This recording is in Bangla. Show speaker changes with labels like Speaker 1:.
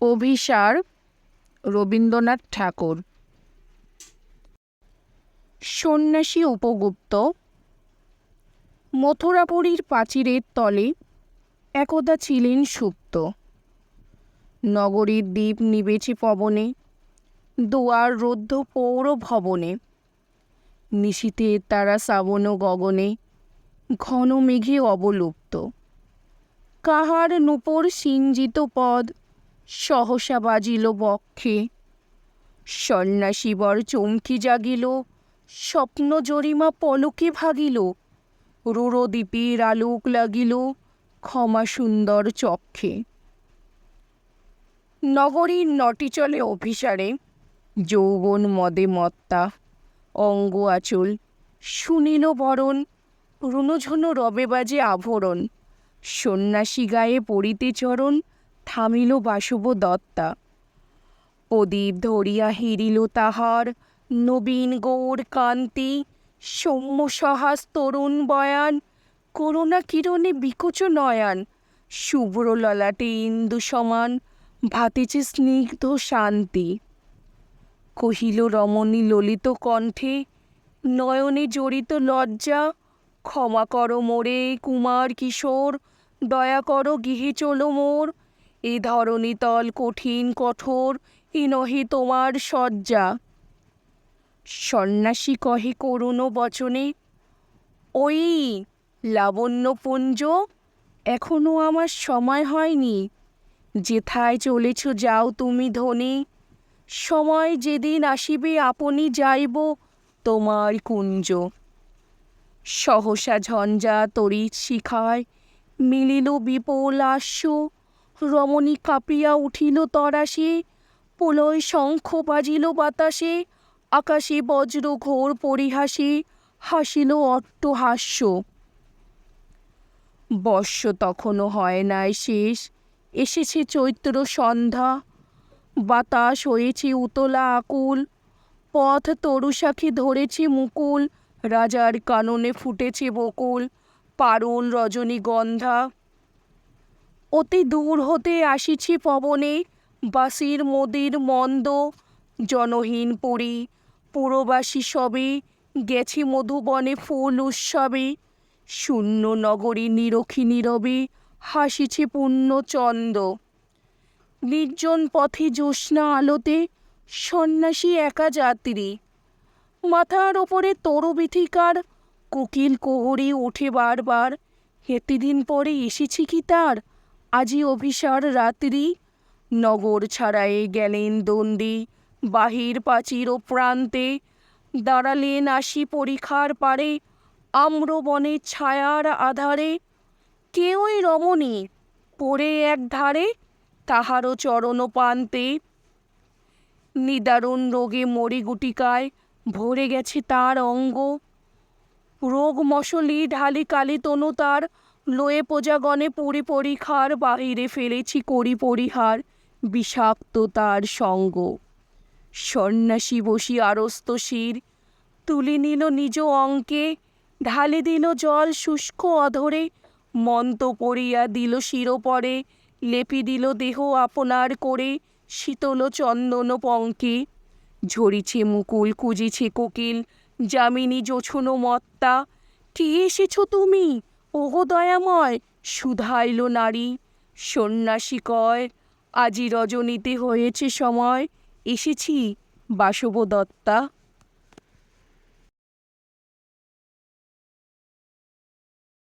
Speaker 1: অভিসার রবীন্দ্রনাথ ঠাকুর। সন্ন্যাসী উপগুপ্ত। মথুরাপুরীর প্রাচীরের তলে একদা ছিলেন সুপ্ত। নগরীর দ্বীপ নিবেছে পবনে, দুয়ার রুদ্ধ পৌর ভবনে। নিশীতে তারা শ্রাবণ গগনে ঘন মেঘে অবলুপ্ত। কাহার নূপুর সিঞ্জিত পদ সহসা বাজিল বক্ষে। সন্ন্যাসীবর চমকি জাগিল, স্বপ্ন জরিমা পলকে ভাগিল। রুরদ্বীপের আলোক লাগিল ক্ষমা সুন্দর চক্ষে। নগরীর নটি চলে অভিসারে যৌবন মদে মত্তা, অঙ্গ আচল শুনিল বরণ, রুনঝুন রবে বাজে আভরণ, সন্ন্যাসী গায়ে পড়িতে চরণ থামিল বাসব দত্তা প্রদীপ ধরিয়া হিরিল তাহার, নবীন গৌর কান্তি, সৌম্য সহাস তরুণ বয়ান, করুণা কিরণে বিকচ নয়ান শুভ্র ললাটে ইন্দু সমান, ভাতেছে স্নিগ্ধ শান্তি। কহিল রমণী ললিত কণ্ঠে, নয়নে জড়িত লজ্জা, ক্ষমা করো মোরে কুমার কিশোর, দয়া করো গৃহে চলো মোর এ ধরণী তল কঠিন, কঠোর, এ নহে তোমার শয্যা। সন্ন্যাসী কহে, করুণ বচনে, ওই লাবণ্যপুঞ্জ এখনও আমার সময় হয়নি। যেথায় চলেছ যাও তুমি ধনে। সময় যেদিন আসিবে আপনি যাইব তোমার কুঞ্জ। সহসা ঝঞ্ঝা তড়িৎ শিখায়, মিলিল বিপুল আস্য রমণী কাঁপিয়া উঠিল তরাসে প্রলয় শঙ্খ বাজিল বাতাসে, আকাশে বজ্র ঘোর পরিহাসে হাসিল অট্টহাস্য বর্ষ তখনও হয় নাই শেষ, এসেছে চৈত্র সন্ধ্যা, বাতাস হয়েছে উতলা আকুল, পথ তরুশাখী ধরেছে মুকুল, রাজার কাননে ফুটেছে বকুল পারুল রজনীগন্ধা। অতি দূর হতে আসিছি পবনে, বাসির মোদির মন্দ, জনহীন পুরী। পুরবাসী সবে, গেছি মধুবনে ফুল উৎসবে। শূন্য নগরী নিরখী নীরবে, হাসিছে পূর্ণচন্দ নির্জন পথে জ্যোৎস্না আলোতে, সন্ন্যাসী একা যাত্রী। মাথার ওপরে তরবিথিকার, কোকিল কোহরি ওঠে বারবার। এতদিন পরে এসেছি কি তার? আজি অভিসার রাত্রি। নগর ছাড়ায়ে গেলেন দন্দি বাহির প্রাচীর ও প্রান্তে। দাঁড়ালেন আসি পরীক্ষার পারে আম্রবনের ছায়ার আধারে। কেউই রমণী পড়ে এক ধারে, তাহারও চরণ পান্তে। নিদারুণ রোগে মরি গুটিকায় ভরে গেছে তার অঙ্গ। রোগ মশলি ঢালি কালি তনু তার লয়ে প্রজাগণে পরি পরিখার বাহিরে ফেলেছি করি পরিহার, বিষাক্ত তার সঙ্গ। সন্ন্যাসী বসি আরস্ত শির, তুলি নিল নিজ অঙ্কে, ঢালে দিল জল শুষ্ক অধরে মন্ত পড়িয়া দিল শিরোপরে, লেপি দিল দেহ আপনার করে, শীতল চন্দন পঙ্কে। ঝরিছে মুকুল, কুজিছে কোকিল, যামিনী জোছনো মত্তা, কে এসেছ তুমি? ওগো দয়াময় সুধাইল নারী। সন্ন্যাসী কয় আজি রজনীতে হয়েছে সময় এসেছি বাসব দত্তা